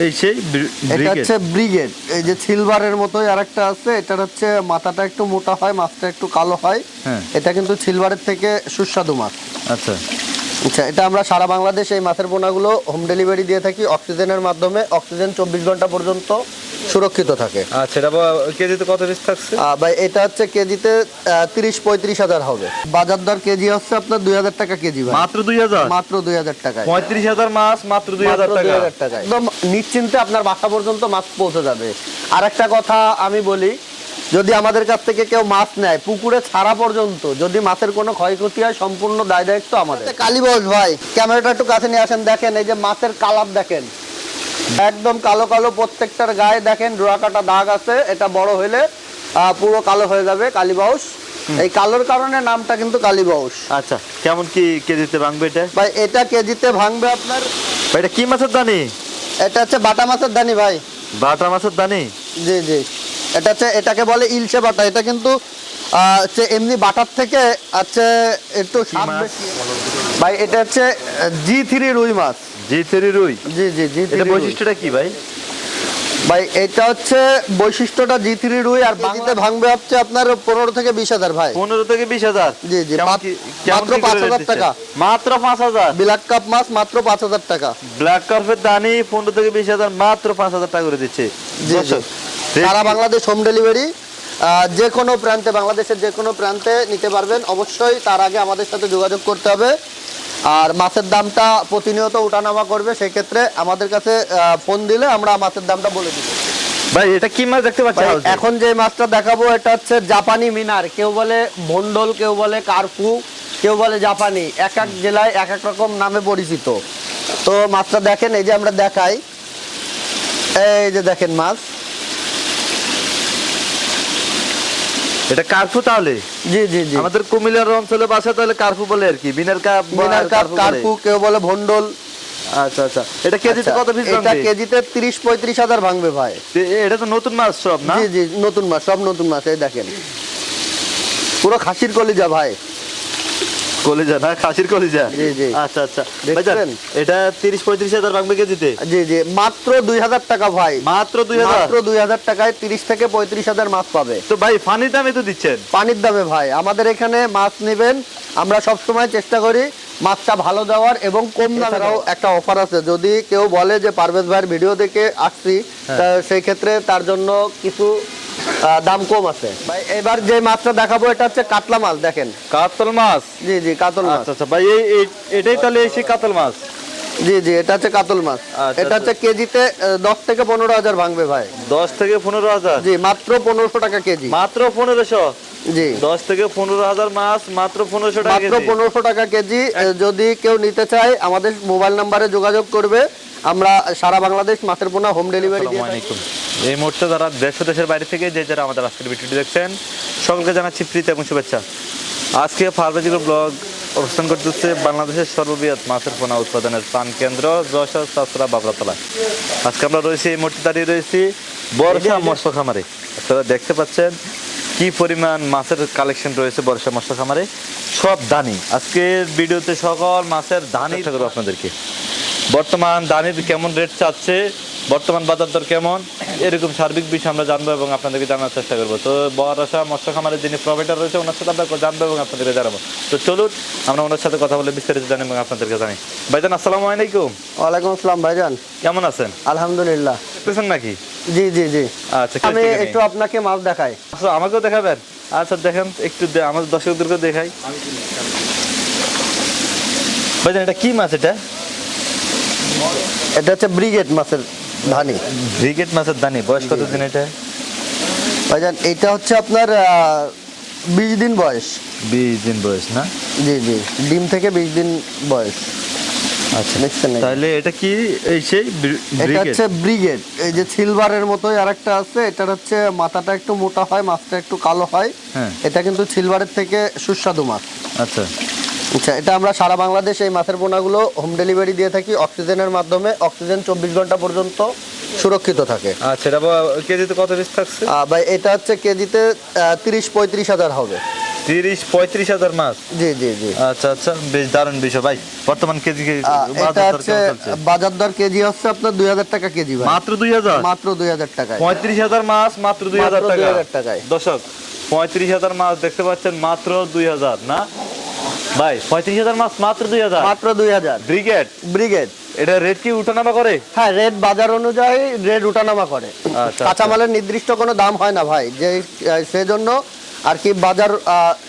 এই সেই এটা হচ্ছে ব্রিগেড এই যে সিলভারের মতোই আরেকটা আছে এটা হচ্ছে মাথাটা একটু মোটা হয় মাছটা একটু কালো হয়। হ্যাঁ। এটা কিন্তু সিলভারের থেকে সুস্বাদু মাছ। আচ্ছা। আচ্ছা এটা আমরা সারা বাংলাদেশে এই মাছের পোনাগুলো হোম ডেলিভারি দিয়ে থাকি অক্সিজেনের মাধ্যমে অক্সিজেন চব্বিশ ঘণ্টা পর্যন্ত সুরক্ষিত থাকে। আচ্ছা এটা কেজিতে কত পিস থাকছে? ভাই এটা হচ্ছে কেজিতে তিরিশ পঁয়ত্রিশ হাজার হবে। বাজার দর কেজি হচ্ছে আপনার দুই হাজার টাকা কেজি মাত্র দুই হাজার? মাত্র দুই হাজার টাকা পঁয়ত্রিশ হাজার মাছ মাত্র দুই হাজার টাকা। 2000 একদম নিশ্চিন্তে আপনার বাসা পর্যন্ত মাছ পৌঁছে যাবে। আর একটা কথা আমি বলি যদি আমাদের কাছ থেকে কেউ মাছ নেয় পুকুরে ছাড়া পর্যন্ত যদি মাছের কোনো ক্ষয়ক্ষতি হয় সম্পূর্ণ দায় দায়িত্ব আমাদের। কালীবস ভাই ক্যামেরাটা একটু কাছে নিয়ে আসেন দেখেন এই যে মাছের কালার দেখেন। একদম কালো কালো প্রত্যেকটার গায়ে দেখেন ডোরা কাটা দাগ আছে এটা বড় আহ, পুরো কালো হয়ে যাবে কালীবাউস এই কালোর কারণে নামটা কিন্তু কালীবাউস আচ্ছা কেমন কি কেজিতে ভাঙবে এটা? ভাই এটা কেজিতে ভাঙবে আপনার? এটা কি মাছের দানি? এটা হচ্ছে বাটা মাছের দানি ভাই। বাটা মাছের দানি? জি জি। এটা হচ্ছে এটাকে বলে ইলশে বাটা। এটা কিন্তু হচ্ছে এমনি বাটার থেকে হচ্ছে একটু। ভাই এটা হচ্ছে জি থ্রি রুই মাছ। জি থ্রি রুই? জি জি জি এটা বৈশিষ্ট্যটা কি ভাই? ভাই এটা হচ্ছে বৈশিষ্ট্যটা জি থ্রি রুই আর বাংলাতে ভাঙবে হচ্ছে আপনার পনেরো থেকে বিশ হাজার ভাই। পনেরো থেকে বিশ হাজার? জি, জি, মাত্র কি করে 5,000 rate দিচ্ছেন? টাকা। মাত্র পাঁচ হাজার? ব্ল্যাক কাপ মাছ মাত্র পাঁচ হাজার টাকা। ব্ল্যাক কার্পের দানি পনেরো থেকে বিশ হাজার মাত্র পাঁচ হাজার টাকা করে দিচ্ছে। জি সারা বাংলাদেশ হোম ডেলিভারি যে কোনো প্রান্তে বাংলাদেশের যে কোনো প্রান্তে নিতে পারবেন। অবশ্যই তার আগে আমাদের সাথে যোগাযোগ করতে হবে। আর মাছের দামটা প্রতিনিয়ত ওঠানামা করবে সেক্ষেত্রে আমাদের কাছে ফোন দিলে আমরা মাছের দামটা বলে দিব। ভাই এটা কি মাছ দেখতে পাচ্ছি এখন যে মাছটা দেখাবো এটা হচ্ছে জাপানি মিনার। কেউ বলে ভন্ডল কেউ বলে কার্পু কেউ বলে জাপানি। এক এক জেলায় এক এক রকম নামে পরিচিত। তো মাছটা দেখেন এই যে আমরা দেখাই। এই যে দেখেন মাছ। এটা কার্ফু তাহলে? জি জি জি। আমাদের কুমিল্লার অঞ্চলে বাসা তাহলে কার্ফু বলে আর কি বিনার কাপ বা কাপ কার্ফু কেউ বলে ভন্ডল আচ্ছা আচ্ছা। এটা কেজিতে আচ্ছা, কত পিস এটা কেজিতে তিরিশ পঁয়ত্রিশ হাজার ভাঙবে ভাই। এটা তো নতুন মাছ সব না? জি জি নতুন মাছ সব নতুন মাছ এই দেখেন। পুরো খাসির কলিজা ভাই। কলিজা না? খাসির কলিজা? জি, জি। আচ্ছা আচ্ছা। দেখছেন? এটা তিরিশ পঁয়ত্রিশ হাজার ভাঙবে কেজিতে? জি জি। মাত্র দুই হাজার টাকা ভাই। মাত্র দুই হাজার? মাত্র দুই হাজার টাকায় তিরিশ থেকে পঁয়ত্রিশ হাজার মাছ পাবে। তো ভাই ফানির দামে তো দিচ্ছেন? পানির দামে ভাই। আমাদের এখানে মাছ নেবেন। আমরা সব সময় চেষ্টা করি মাছটা ভালো দেওয়ার এবং কম দামে একটা অফার আছে। যদি কেউ বলে যে পারভেজ ভাইয়ের ভিডিও দেখে আসছি সেই ক্ষেত্রে তার জন্য কিছু দাম কম আছে। ভাই এবার যে মাছটা দেখাবো এটা হচ্ছে কাতলা মাছ দেখেন। কাতল মাছ? জি জি কাতল মাছ। আচ্ছা আচ্ছা ভাই এই এই- এটাই তাহলে এসে কাতল মাছ? জি জি এটা হচ্ছে কাতল মাছ। আচ্ছা, এটা হচ্ছে কেজিতে দশ থেকে পনেরো হাজার ভাঙবে ভাই। দশ থেকে পনেরো হাজার? জি মাত্র পনেরোশো টাকা কেজি। মাত্র পনেরোশো? জি। দশ থেকে পনেরো হাজার মাছ মাত্র পনেরোশো টাকা মাত্র। পনেরোশো টাকা কেজি যদি কেউ নিতে চায় আমাদের মোবাইল নাম্বারে যোগাযোগ করবে। আমরা সারা বাংলাদেশ মাছের পোনা হোম ডেলিভারি এই মুহূর্তে যারা দেশ দেশের বাইরে থেকে যে যারা আমাদের আজকের ভিডিওটি দেখছেন সকলকে জানাচ্ছি প্রীতি এবং শুভেচ্ছা। আজকে ফার্মেজিকল ব্লগ অবস্থান করতেছে বাংলাদেশের সর্ববৃহৎ মাছের পোনা উৎপাদনের প্রাণ কেন্দ্র যশোর চাষরা বাবরাতলা। আজকে আমরা রয়েছি এই মুহূর্তে দাঁড়িয়ে রয়েছি বর্ষা মৎস্য খামারে। আপনারা দেখতে পাচ্ছেন কি পরিমাণ মাছের কালেকশন রয়েছে বর্ষা মৎস্য খামারে। সব দানি। আজকের ভিডিওতে সকল মাছের দানি আপনাদেরকে। বর্তমান দানির কেমন রেট চাচ্ছে বর্তমান বাজার দর কেমন এরকম সার্বিক বিষয় আমরা জানব এবং আপনাদেরকে জানার চেষ্টা করব। তো বরাসা মৎস্য খামারের যিনি প্রোভাইডার রয়েছে ওনার সাথে আমরা জানব এবং আপনাদেরকে জানাব। তো চলুন আমরা ওনার সাথে কথা বলে বিস্তারিত জানি এবং আপনাদেরকে জানি ভাইজান আসসালামু আলাইকুম। ওয়ালাইকুম আসসালাম ভাইজান। কেমন আছেন? আলহামদুলিল্লাহ। পেছেন নাকি? জি জি জি। আচ্ছা আমি একটু আপনাকে মাছ দেখাই। আচ্ছা আমাকেও দেখাবেন? আচ্ছা দেখেন একটু আমাদের দর্শকদেরকে দেখাই। ভাইজান এটা কি মাছ এটা? এটা হচ্ছে ব্রিগেড মাছের ধানি। ব্রিগেড মাছের দানি বয়স কতদিন এটা? ভাইজান এটা হচ্ছে আপনার বিশ দিন বয়স। বিশ দিন বয়স না? জি জি ডিম থেকে বিশ দিন বয়স। আচ্ছা দেখছেন নাকি? তাহলে এটা কি এই সেই এটা হচ্ছে ব্রিগেড এই যে সিলভারের মতোই আরেকটা আছে এটার হচ্ছে মাথাটা একটু মোটা হয় মাছটা একটু কালো হয়। হ্যাঁ। এটা কিন্তু সিলভারের থেকে সুস্বাদু মাছ। আচ্ছা। আচ্ছা এটা আমরা সারা বাংলাদেশ এই মাছের পোনাগুলো হোম ডেলিভারি দিয়ে থাকি অক্সিজেনের মাধ্যমে অক্সিজেন চব্বিশ ঘণ্টা পর্যন্ত সুরক্ষিত থাকে। আচ্ছা এটা কেজিতে কত পিস থাকছে? ভাই এটা হচ্ছে কেজিতে তিরিশ পঁয়ত্রিশ হাজার হবে। তিরিশ পঁয়ত্রিশ হাজার মাছ? জি জি জি। আচ্ছা আচ্ছা বেশ দারুণ বিষয় ভাই। বর্তমান কেজি বাজার দর কেজি হচ্ছে আপনার দুই হাজার টাকা কেজি মাত্র দুই হাজার? মাত্র দুই হাজার টাকায়। পঁয়ত্রিশ হাজার মাছ মাত্র দুই হাজার টাকা। 2000 টাকায়। দর্শক পঁয়ত্রিশ হাজার মাছ দেখতে পাচ্ছেন মাত্র দুই হাজার না? ভাই পঁয়ত্রিশ হাজার মাছ মাত্র দুই হাজার। মাত্র দুই হাজার। ব্রিগেড? ব্রিগেড। এটা রেট কি উঠানামা করে? হ্যাঁ রেট বাজার অনুযায়ী রেট উঠানামা করে। আচ্ছা, কাঁচামালের নির্দিষ্ট কোনো দাম হয় না ভাই যে সেজন্য আর কি বাজার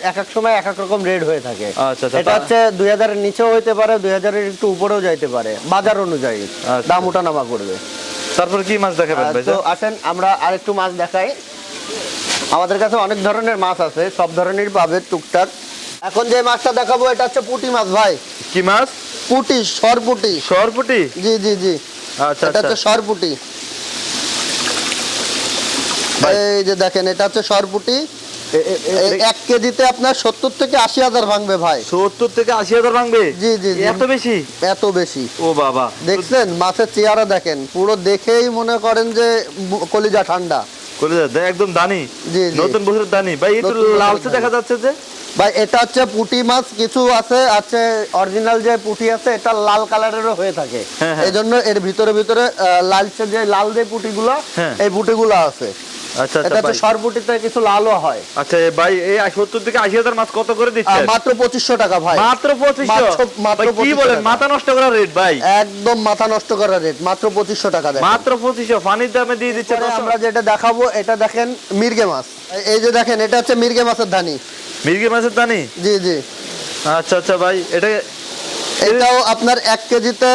এক এক সময় এক এক রকম রেট হয়ে থাকে। আচ্ছা, আচ্ছা, এটা হচ্ছে দুই হাজারের নিচেও হইতে পারে দুই হাজারের একটু উপরেও যাইতে পারে। বাজার অনুযায়ী আচ্ছা। দাম উঠানামা করবে। তারপর কি মাছ দেখাবেন ভাই? তো আসেন আমরা আরেকটু মাছ দেখাই। আমাদের কাছে অনেক ধরনের মাছ আছে সব ধরনের পাবে টুকটাক। এখন যে মাছটা দেখাবো এটা হচ্ছে পুঁটি মাছ ভাই। কি মাছ? পুঁটি সরপুটি। সরপুটি? জি জি জি। আচ্ছা এটা আচ্ছা। হচ্ছে সরপুটি। ভাই। এই যে দেখেন এটা হচ্ছে সরপুটি। এক কেজিতে আপনার সত্তর থেকে আশি হাজার ভাঙবে ভাই। সত্তর থেকে আশি হাজার ভাঙবে? জি, জি। এত বেশি? এত বেশি। ও বাবা। দেখছেন মাছের চেহারা দেখেন। পুরো দেখেই মনে করেন যে কলিজা ঠান্ডা। দেখ, একদম দানি। জি। নতুন বছরের দানি। ভাই একটু লালচে দেখা যাচ্ছে যে। ভাই এটা হচ্ছে পুঁটি মাছ কিছু আছে আছে অরিজিনাল যে পুঁটি আছে এটা লাল কালারেরও হয়ে থাকে। হ্যাঁ, হ্যাঁ। এই জন্য এর ভিতরে ভিতরে লালচে যে লাল যে পুঁটিগুলো হ্যাঁ। এই পুঁটিগুলো আছে। আচ্ছা আচ্ছা সরপুটিতে কিছু লালও হয়। আচ্ছা ভাই এই থেকে মাছ কত করে আহ, মাত্র পঁচিশশো টাকা ভাই। মাত্র পঁচিশশো? মাত্র- মাত্র কি বলেন মাথা নষ্ট করা রেট ভাই? একদম মাথা নষ্ট করা রেট মাত্র পঁচিশশো টাকা দেয় মাত্র পঁচিশশো পানির দামে দিয়ে দিচ্ছে আমরা যেটা দেখাবো এটা দেখেন মির্গে মাছ। এই যে দেখেন এটা হচ্ছে মির্গে মাছের ধানি। মির্গি মাছের দানি? জি জি। আচ্ছা আচ্ছা ভাই এটা এটাও আপনার এক কেজিতে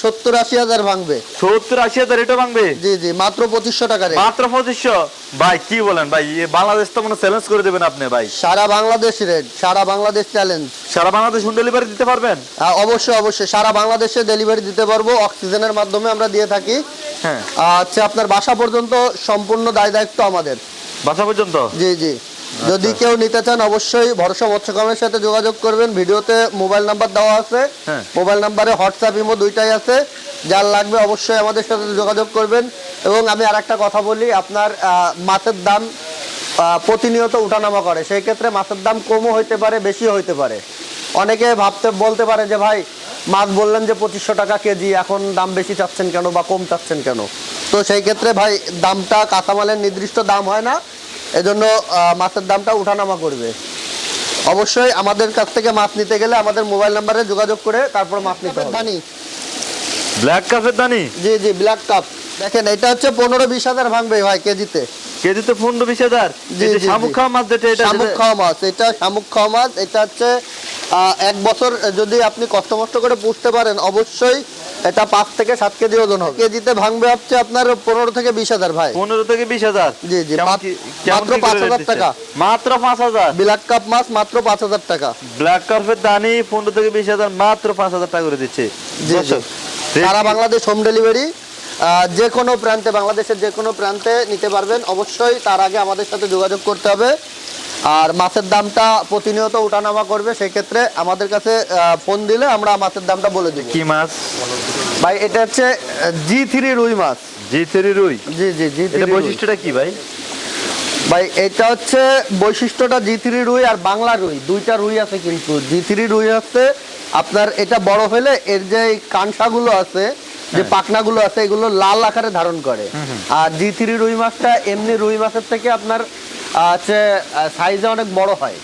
সত্তর আশি হাজার ভাঙবে। সত্তর আশি হাজার এটা ভাঙবে? জি জি মাত্র পঁচিশশো টাকা মাত্র পঁচিশশো? ভাই কি বলেন ভাই বাংলাদেশ তো মনে চ্যালেঞ্জ করে দেবেন আপনি ভাই। সারা বাংলাদেশ রেট সারা বাংলাদেশ চ্যালেঞ্জ সারা বাংলাদেশ হোম ডেলিভারি দিতে পারবেন? অবশ্যই অবশ্যই সারা বাংলাদেশে ডেলিভারি দিতে পারব অক্সিজেনের মাধ্যমে আমরা দিয়ে থাকি। হ্যাঁ। আহ, হচ্ছে আপনার বাসা পর্যন্ত সম্পূর্ণ দায় দায়িত্ব আমাদের। বাসা পর্যন্ত? জি জি। যদি কেউ নিতে চান অবশ্যই ভরসা মৎস্যকমের সাথে যোগাযোগ করবেন। ভিডিওতে মোবাইল নাম্বার দেওয়া আছে। হ্যাঁ। মোবাইল নাম্বারে হোয়াটসঅ্যাপ ইমো দুইটাই আছে। যার লাগবে অবশ্যই আমাদের সাথে যোগাযোগ করবেন। এবং আমি আর একটা কথা বলি আপনার মাছের দাম প্রতিনিয়ত উঠানামা করে। সেই ক্ষেত্রে মাছের দাম কমও হইতে পারে বেশিও হইতে পারে। অনেকে ভাবতে বলতে পারে যে ভাই মাছ বললেন যে পঁচিশশো টাকা কেজি এখন দাম বেশি চাচ্ছেন কেন বা কম চাচ্ছেন কেন? তো সেই ক্ষেত্রে ভাই দামটা কাঁচামালের নির্দিষ্ট দাম হয় না। এজন্য মাছের দামটা উঠানামা করবে। অবশ্যই আমাদের কাছ থেকে মাছ নিতে গেলে আমাদের মোবাইল নাম্বারে যোগাযোগ করে তারপর মাছ নিতে হবে। জানি ব্ল্যাক কাপের দানি? জি জি ব্ল্যাক কাপ। দেখেন এটা হচ্ছে পনেরো বিশ হাজার ভাঙবে ভাই কেজিতে। কেজিতে পনেরো বিশ হাজার? জি, জি, শামুক। খাওয়া মাছ যেটা এটা শামুক খাওয়া মাছ এটা শামুক খাওয়া মাছ এটা হচ্ছে আহ, এক বছর যদি আপনি কষ্ট মষ্ট করে পুষতে পারেন অবশ্যই এটা পাঁচ থেকে সাত কেজি ওজন হবে। কেজিতে ভাঙবে হচ্ছে আপনার পনেরো থেকে বিশ হাজার ভাই। পনেরো থেকে বিশ হাজার? জি, জি, মাত্র কি করে 5,000 rate দিচ্ছে? টাকা। মাত্র পাঁচ হাজার? ব্ল্যাক কাপ মাছ মাত্র পাঁচ হাজার টাকা। ব্ল্যাক কার্পের দানি পনেরো থেকে বিশ হাজার মাত্র পাঁচ হাজার টাকা করে দিচ্ছে। জি, জি। সারা বাংলাদেশ হোম ডেলিভারি যে কোনো প্রান্তে বাংলাদেশের যে কোনো প্রান্তে নিতে পারবেন। অবশ্যই তার আগে আমাদের সাথে যোগাযোগ করতে হবে। আর মাছের দামটা প্রতিনিয়ত উঠানামা করবে সেক্ষেত্রে আমাদের কাছে ফোন দিলে আমরা মাছের দামটা বলে দিই কি মাছ? ভাই এটা হচ্ছে জি থ্রি রুই মাছ। জি থ্রি রুই? জি জি জি এটা বৈশিষ্ট্যটা কি ভাই? ভাই এটা হচ্ছে বৈশিষ্ট্যটা জি থ্রি রুই আর বাংলা রুই দুইটা রুই আছে কিন্তু। জি থ্রি রুই হচ্ছে আপনার এটা বড় হলে এর যে কানসাগুলো আছে যে পাখনাগুলো আছে এগুলো লাল আকারে ধারণ করে। আর জি থ্রি রুই মাছটা এমনি রুই মাছের থেকে আপনার হচ্ছে সাইজে অনেক বড় হয়।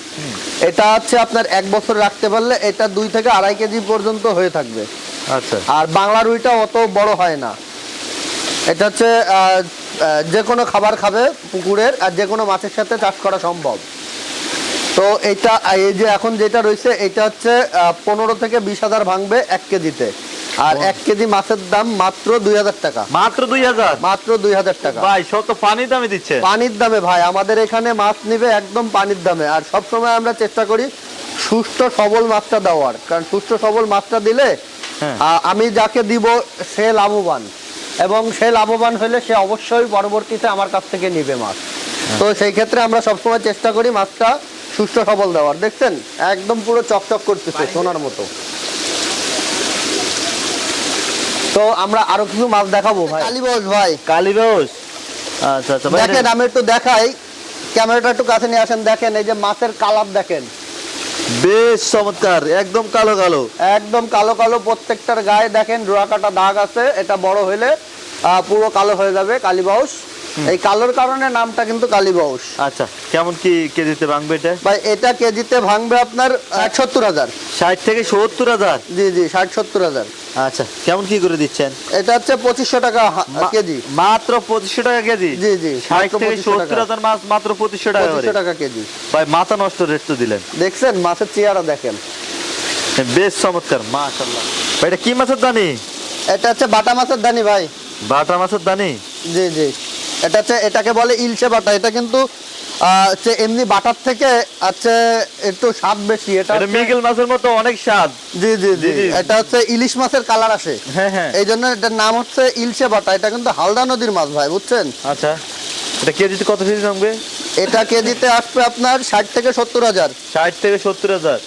এটা হচ্ছে আপনার এক বছর রাখতে পারলে এটা দুই থেকে আড়াই কেজি পর্যন্ত হয়ে থাকবে। আচ্ছা। আর বাংলা রুইটা অত বড় হয় না। এটা হচ্ছে যে কোনো খাবার খাবে পুকুরের আর যে কোনো মাছের সাথে চাষ করা সম্ভব। তো এটা এই যে এখন যেটা রয়েছে এটা হচ্ছে পনেরো থেকে বিশ হাজার ভাঙবে এক কেজিতে। আর এক কেজি মাছের দাম মাত্র দুই হাজার টাকা। মাত্র দুই হাজার? মাত্র দুই হাজার টাকা। ভাই সব তো পানি দামে দিচ্ছে। পানির দামে ভাই আমাদের এখানে মাছ নিবে একদম পানির দামে। আর সব সময় আমরা চেষ্টা করি সুস্থ সবল মাছটা দেওয়ার। কারণ সুস্থ সবল মাছটা দিলে হ্যাঁ। আমি যাকে দিব সে লাভবান। এবং সে লাভবান হলে সে অবশ্যই পরবর্তীতে আমার কাছ থেকে নিবে মাছ। তো সেই ক্ষেত্রে আমরা সবসময় চেষ্টা করি মাছটা সুস্থ সবল দেওয়ার। দেখছেন? একদম পুরো চকচক করতেছে সোনার মতো। তো আমরা আরও কিছু মাছ দেখাবো ভাই। কালীবস ভাই। কালীবাউস আচ্ছা আচ্ছা ভাই দেখেন আমি একটু দেখাই। ক্যামেরাটা একটু কাছে নিয়ে আসেন দেখেন এই যে মাছের কালার দেখেন। বেশ চমৎকার একদম কালো কালো। একদম কালো কালো প্রত্যেকটার গায়ে দেখেন রোয়া কাটা দাগ আছে এটা বড় হলে পুরো কালো হয়ে যাবে কালীবাউস এই কালোর কারণে নামটা কিন্তু কালীবাউস আচ্ছা কেমন কি কেজিতে ভাঙবে এটা? ভাই এটা কেজিতে ভাঙবে আপনার ষাট সত্তর হাজার। ষাট থেকে সত্তর হাজার? জি জি ষাট সত্তর হাজার। আচ্ছা কেমন কি করে দিচ্ছেন? এটা হচ্ছে পঁচিশশো টাকা কেজি। মাত্র পঁচিশশো টাকা কেজি? জি জি ষাট থেকে সত্তর হাজার মাছ মাত্র পঁচিশশো টাকা পঁচিশশো টাকা কেজি। ভাই মাথা নষ্ট রেট তো দিলেন। দেখছেন মাছের চেয়ারা দেখেন। বেশ চমৎকার মাশাল্লাহ ভাই এটা কি মাছের দানি? এটা হচ্ছে বাটা মাছের দানি ভাই। বাটা মাছের দানি? জি জি। এটা হচ্ছে এটাকে বলে ইলশে বাটা। এটা কিন্তু হচ্ছে এমনি বাটার থেকে হচ্ছে একটু স্বাদ বেশি। এটা মিগেল মাছের মতো অনেক স্বাদ। জি জি জি। এটা হচ্ছে ইলিশ মাছের কালার আসে। হ্যাঁ হ্যাঁ। এই জন্য এটার নাম হচ্ছে ইলশে বাটা। এটা কিন্তু হালদা নদীর মাছ ভাই বুঝছেন? আচ্ছা। এটা কেজিতে কত পিস ভাঙবে এটা কেজিতে আসবে আপনার ষাট থেকে সত্তর হাজার। ষাট থেকে সত্তর হাজার।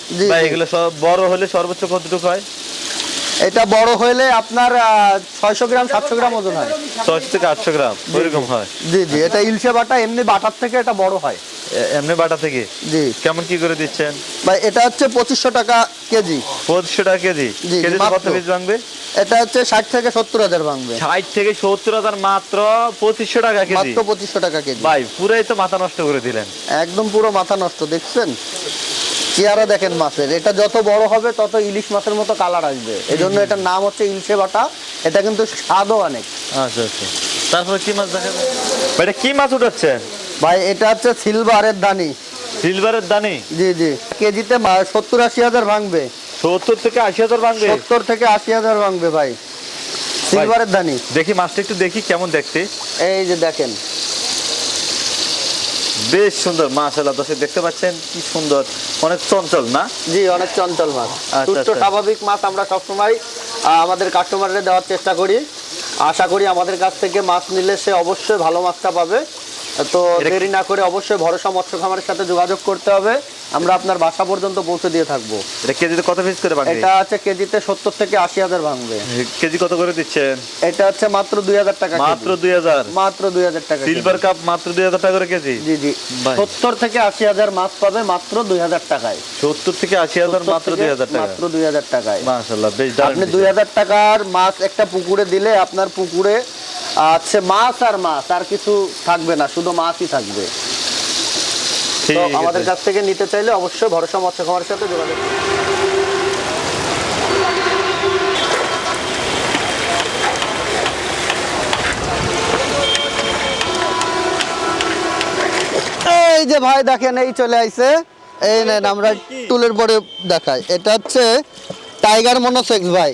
এগুলো সব বড় হলে সর্বোচ্চ কতটুকু হয়? এটা বড় হলে আপনার ছয়শো গ্রাম সাতশো গ্রাম ওজন হয়। ছয়শো থেকে আটশো গ্রাম ওইরকম হয়। জি জি এটা ইলশে বাটা এমনি বাটার থেকে এটা বড় হয়। এমনি বাটা থেকে? জি। কেমন কি করে দিচ্ছেন? ভাই এটা হচ্ছে পঁচিশশো টাকা কেজি। পঁচিশশো টাকা কেজি? জি, কেজিতে মাত্র। কত পিস ভাঙবে? এটা হচ্ছে ষাট থেকে সত্তর হাজার ভাঙবে। ষাট থেকে সত্তর হাজার মাত্র পঁচিশশো টাকা কেজি? মাত্র পঁচিশশো টাকা কেজি। ভাই পুরাই তো মাথা নষ্ট করে দিলেন। একদম পুরো মাথা নষ্ট দেখছেন? চেয়ারা দেখেন মাছের। এটা যত বড় হবে তত ইলিশ মাছের মতো কালার আসবে। এই জন্য এটার নাম হচ্ছে ইলশে বাটা। এটা কিন্তু স্বাদও অনেক। আচ্ছা আচ্ছা। তারপরে কি মাছ দেখেন এটা কি মাছ উঠাচ্ছেন ভাই এটা হচ্ছে সিলভারের দানি। সিলভারের দানি? জি জি। কেজিতে সত্তর আশি হাজার ভাঙবে। সত্তর থেকে আশি হাজার ভাঙবে? সত্তর থেকে আশি হাজার ভাঙবে ভাই সিলভারের দানি। দেখি মাছটা একটু দেখি কেমন দেখতে। এই যে দেখেন। বেশ সুন্দর মাশাআল্লাহ দর্শক দেখতে পাচ্ছেন কি সুন্দর। অনেক চঞ্চল না? জি অনেক চঞ্চল মাছ। আচ্ছা, সুস্থ আচ্ছা। স্বাভাবিক মাছ আমরা সবসময় আমাদের কাস্টমারদের দেওয়ার চেষ্টা করি। আশা করি আমাদের কাছ থেকে মাছ নিলে সে অবশ্যই ভালো মাছটা পাবে। তো দেরি না করে অবশ্যই ভরসা মৎস্য খামারের সাথে যোগাযোগ করতে হবে। আমরা আপনার বাসা পর্যন্ত পৌঁছে দিয়ে থাকব। এটা কেজিতে কত পিস করে ভাঙবে এটা আছে কেজিতে সত্তর থেকে আশি হাজার ভাঙবে। কেজি কত করে দিচ্ছেন এটা হচ্ছে মাত্র দুই হাজার টাকা মাত্র দুই হাজার? মাত্র দুই হাজার টাকা সিলভার কাপ মাত্র দুই হাজার টাকা করে কেজি? জি জি। সত্তর থেকে আশি হাজার মাছ পাবে মাত্র দুই হাজার টাকায়। সত্তর থেকে আশি হাজার মাত্র দুই হাজার টাকা। মাত্র দুই হাজার টাকায়। মাশাআল্লাহ বেশ আপনি দুই হাজার টাকার মাছ একটা পুকুরে দিলে আপনার পুকুরে আছে মাছ আর মাছ আর কিছু থাকবে না শুধু মাছই থাকবে। আমাদের কাছ থেকে নিতে চাইলে অবশ্যই ভরসা মৎস্য খামারের সাথে যোগাযোগ এই যে ভাই দেখেন এই চলে আইছে। এই নেন আমরা টুলের পরে দেখাই। এটা হচ্ছে টাইগার মনোসেক্স ভাই।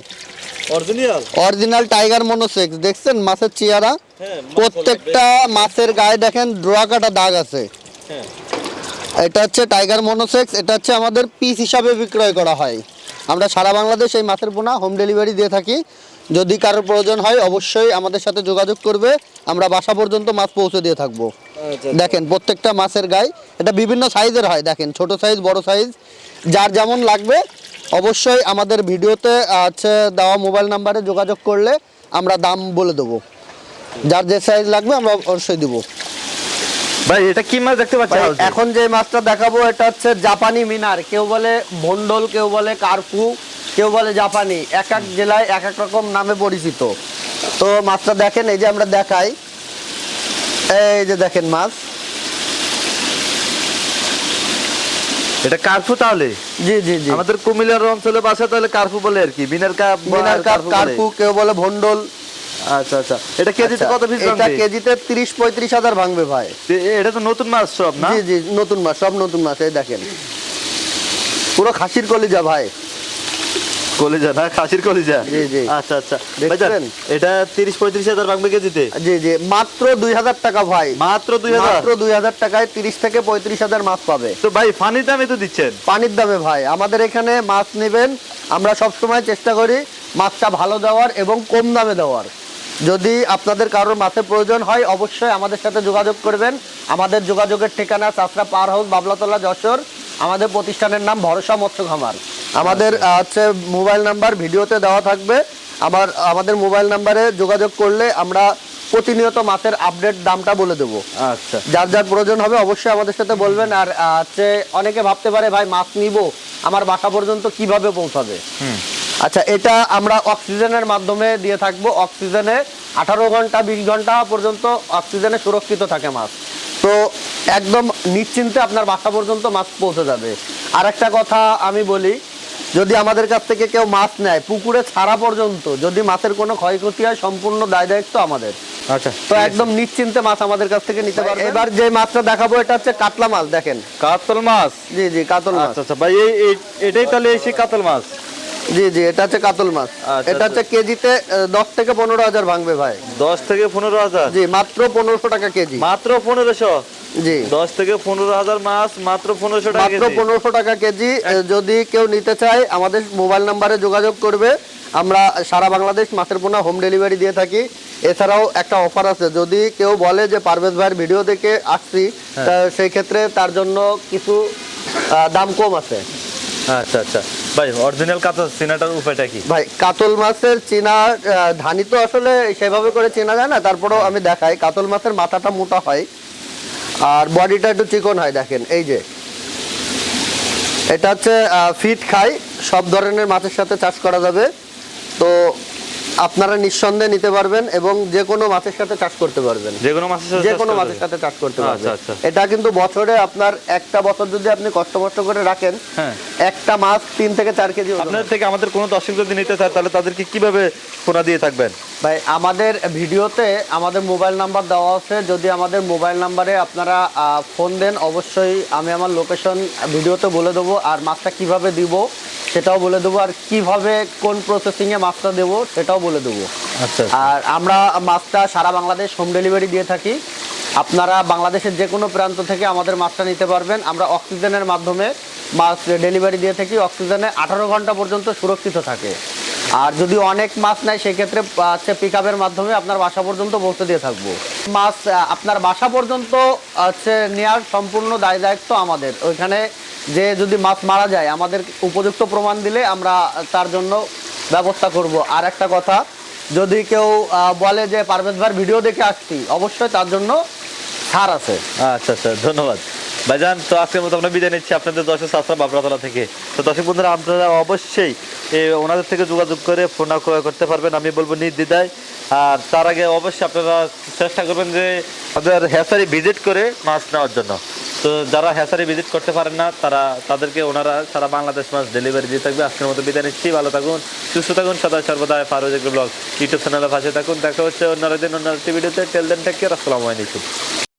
Original original tiger monosex. দেখছেন মাছের চেহারা? হ্যাঁ, প্রত্যেকটা মাছের গায়ে দেখেন ড্রোয়া কাটা দাগ আছে। হ্যাঁ। এটা হচ্ছে টাইগার মনোসেক্স এটা হচ্ছে আমাদের পিস হিসাবে বিক্রয় করা হয়। আমরা সারা বাংলাদেশ এই মাছের পোনা হোম ডেলিভারি দিয়ে থাকি। যদি কারোর প্রয়োজন হয় অবশ্যই আমাদের সাথে যোগাযোগ করবে। আমরা বাসা পর্যন্ত মাছ পৌঁছে দিয়ে থাকব। দেখেন প্রত্যেকটা মাছের গায়ে এটা বিভিন্ন সাইজের হয় দেখেন ছোট সাইজ বড় সাইজ যার যেমন লাগবে অবশ্যই আমাদের ভিডিওতে আছে দেওয়া মোবাইল নাম্বারে যোগাযোগ করলে আমরা দাম বলে দেবো। যার যে সাইজ লাগবে আমরা অবশ্যই দেবো। ভাই এটা কি মাছ দেখতে পাচ্ছি এখন যে মাছটা দেখাবো এটা হচ্ছে জাপানি মিনার। কেউ বলে ভন্ডল কেউ বলে কার্পু কেউ বলে জাপানি। এক এক জেলায় এক এক রকম নামে পরিচিত। তো মাছটা দেখেন এই যে আমরা দেখাই। এই যে দেখেন মাছ। এটা কার্ফু তাহলে? জি জি জি। আমাদের কুমিল্লার অঞ্চলে বাসা তাহলে কার্ফু বলে আর কি। বিনার কাপ মিনার কাপ কার্পু কেউ বলে ভন্ডল আচ্ছা আচ্ছা। এটা কেজিতে আচ্ছা, কত পিস এটা কেজিতে তিরিশ পঁয়ত্রিশ হাজার ভাঙবে ভাই। এটা তো নতুন মাছ সব না? জি জি নতুন মাছ সব নতুন মাছ এই দেখেন। পুরো খাসির কলিজা ভাই। কলিজা না খাসির কলিজা? জি, জি। আচ্ছা আচ্ছা। দেখছেন? এটা তিরিশ পঁয়ত্রিশ হাজার ভাঙবে কেজিতে? জি জি মাত্র দুই হাজার টাকা ভাই। মাত্র দুই হাজার? মাত্র দুই হাজার টাকায় তিরিশ থেকে পঁয়ত্রিশ হাজার মাছ পাবে। তো ভাই ফানি দামে তো দিচ্ছেন। পানির দামে ভাই আমাদের এখানে মাছ নেবেন আমরা সব সময় চেষ্টা করি মাছটা ভালো দেওয়ার এবং কম দামে দেওয়ার। যদি আপনাদের কারোর মাছের প্রয়োজন হয় অবশ্যই আমাদের সাথে যোগাযোগ করবেন। আমাদের যোগাযোগের ঠিকানা চাষরা পার হাউস বাবলাতলা যশোর। আমাদের প্রতিষ্ঠানের নাম ভরসা মৎস্য খামার। আমাদের হচ্ছে মোবাইল নাম্বার ভিডিওতে দেওয়া থাকবে। আমার আমাদের মোবাইল নাম্বারে যোগাযোগ করলে আমরা প্রতিনিয়ত মাছের আপডেট দামটা বলে দেবো। আচ্ছা। যার যার প্রয়োজন হবে অবশ্যই আমাদের সাথে বলবেন। আর হচ্ছে অনেকে ভাবতে পারে ভাই মাছ নিব। আমার বাসা পর্যন্ত কীভাবে পৌঁছাবে? হুম। আচ্ছা এটা আমরা অক্সিজেনের মাধ্যমে দিয়ে থাকব। অক্সিজেনে আঠারো ঘণ্টা বিশ ঘণ্টা পর্যন্ত অক্সিজেনে সুরক্ষিত থাকে মাছ। তো একদম নিশ্চিন্তে আপনার বাসা পর্যন্ত মাছ পৌঁছে যাবে। আর একটা কথা আমি বলি যদি আমাদের কাছ থেকে কেউ মাছ নেয় পুকুরে ছাড়া পর্যন্ত যদি মাছের কোনো ক্ষয়ক্ষতি হয় সম্পূর্ণ দায় দায়িত্ব আমাদের। আচ্ছা তো একদম নিশ্চিন্তে মাছ আমাদের কাছ থেকে নিতে পারবে এবার যে মাছটা দেখাবো এটা হচ্ছে কাতলা মাছ দেখেন। কাতল মাছ। জি জি কাতল মাছ। আচ্ছা আচ্ছা ভাই এই এই- এটাই তাহলে সেই কাতল মাছ। জি জি এটা হচ্ছে কাতল মাছ। আচ্ছা, এটা হচ্ছে কেজিতে দশ থেকে পনেরো হাজার ভাঙবে ভাই। দশ থেকে পনেরো হাজার? জি মাত্র পনেরোশো টাকা কেজি। মাত্র পনেরোশো? জি। দশ থেকে পনেরো হাজার মাছ মাত্র পনেরোশো টাকা মাত্র পনেরোশো টাকা কেজি যদি কেউ নিতে চায় আমাদের মোবাইল নাম্বারে যোগাযোগ করবে। আমরা সারা বাংলাদেশ মাছের পোনা হোম ডেলিভারি দিয়ে থাকি। এছাড়াও একটা অফার আছে যদি কেউ বলে যে পারভেজ ভাইয়ের ভিডিও দেখে আসছি তা সেই ক্ষেত্রে তার জন্য কিছু দাম কম আছে। আচ্ছা আচ্ছা। ভাই অরিজিনাল কাতল চিনাটার উপায়টা কি? ভাই, কাতল মাছের চিনা ধানি তো আসলে সেভাবে করে চেনা যায় না, তারপরেও আমি দেখাই। কাতল মাছের মাথাটা মোটা হয় আর বডিটা একটু চিকন হয়, দেখেন, এই যে। এটা হচ্ছে ফিট খাই, সব ধরনের মাছের সাথে চাষ করা যাবে। তো আপনারা নিঃসন্দেহে নিতে পারবেন এবং যে কোনো মাছের সাথে চাষ করতে পারবেন। যে কোনো মাছের সাথে যে কোনো মাছের সাথে চাষ করতে পারবেন। আচ্ছা, আচ্ছা। এটা কিন্তু বছরে আপনার একটা বছর যদি আপনি কষ্ট কষ্ট করে রাখেন হ্যাঁ। একটা মাছ তিন থেকে চার কেজি আপনাদের থেকে আমাদের কোনো দর্শক যদি নিতে চায় তাহলে তাদেরকে কীভাবে ফোনা দিয়ে থাকবেন? ভাই আমাদের ভিডিওতে আমাদের মোবাইল নাম্বার দেওয়া আছে। যদি আমাদের মোবাইল নাম্বারে আপনারা ফোন দেন অবশ্যই আমি আমার লোকেশন ভিডিওতে বলে দেবো আর মাছটা কীভাবে দিব সেটাও বলে দেবো। আর কীভাবে কোন প্রসেসিংয়ে মাছটা দেবো সেটাও বলে দেবো। আচ্ছা আর আমরা মাছটা সারা বাংলাদেশ হোম ডেলিভারি দিয়ে থাকি। আপনারা বাংলাদেশের যে কোনো প্রান্ত থেকে আমাদের মাছটা নিতে পারবেন। আমরা অক্সিজেনের মাধ্যমে মাছ ডেলিভারি দিয়ে থাকি। অক্সিজেনে আঠারো ঘণ্টা পর্যন্ত সুরক্ষিত থাকে। আর যদি অনেক মাছ নেয় সেক্ষেত্রে হচ্ছে পিক আপের মাধ্যমে আপনার বাসা পর্যন্ত পৌঁছে দিয়ে থাকব। মাছ আপনার বাসা পর্যন্ত হচ্ছে নেওয়ার সম্পূর্ণ দায় দায়িত্ব আমাদের। ওইখানে যে যদি মাছ মারা যায় আমাদের উপযুক্ত প্রমাণ দিলে আমরা তার জন্য ব্যবস্থা করব। আর একটা কথা, যদি কেউ বলে যে পারভেজ ভাই ভিডিও দেখে আসছি, অবশ্যই তার জন্য ছাড় আছে। আচ্ছা আচ্ছা ধন্যবাদ। ভাইজান, তো আজকের মতো আমরা বিদায় নিচ্ছি আপনাদের দর্শক সাতটা বাবরাতলা থেকে। তো দর্শক বন্ধুরা, আপনারা অবশ্যই ওনাদের থেকে যোগাযোগ করে ফোন ক্রয় করতে পারবেন। আমি বলব নির্দ্বিধায় আর তার আগে অবশ্যই আপনারা চেষ্টা করবেন যে আমাদের হ্যাসারি ভিজিট করে মাছ নেওয়ার জন্য। তো যারা হ্যাসারি ভিজিট করতে পারেন না, তারা, তাদেরকে ওনারা সারা বাংলাদেশ মাছ ডেলিভারি দিয়ে থাকবে। আজকের মতো বিদায় নিচ্ছি, ভালো থাকুন, সুস্থ থাকুন সদা সর্বদা ফারুজ ব্লগ, ইউটিউব চ্যানেলে ভাষায় থাকুন। দেখা হচ্ছে অন্যরা দিন অন্য একটি ভিডিওতে টেল দেন টেক কেয়ার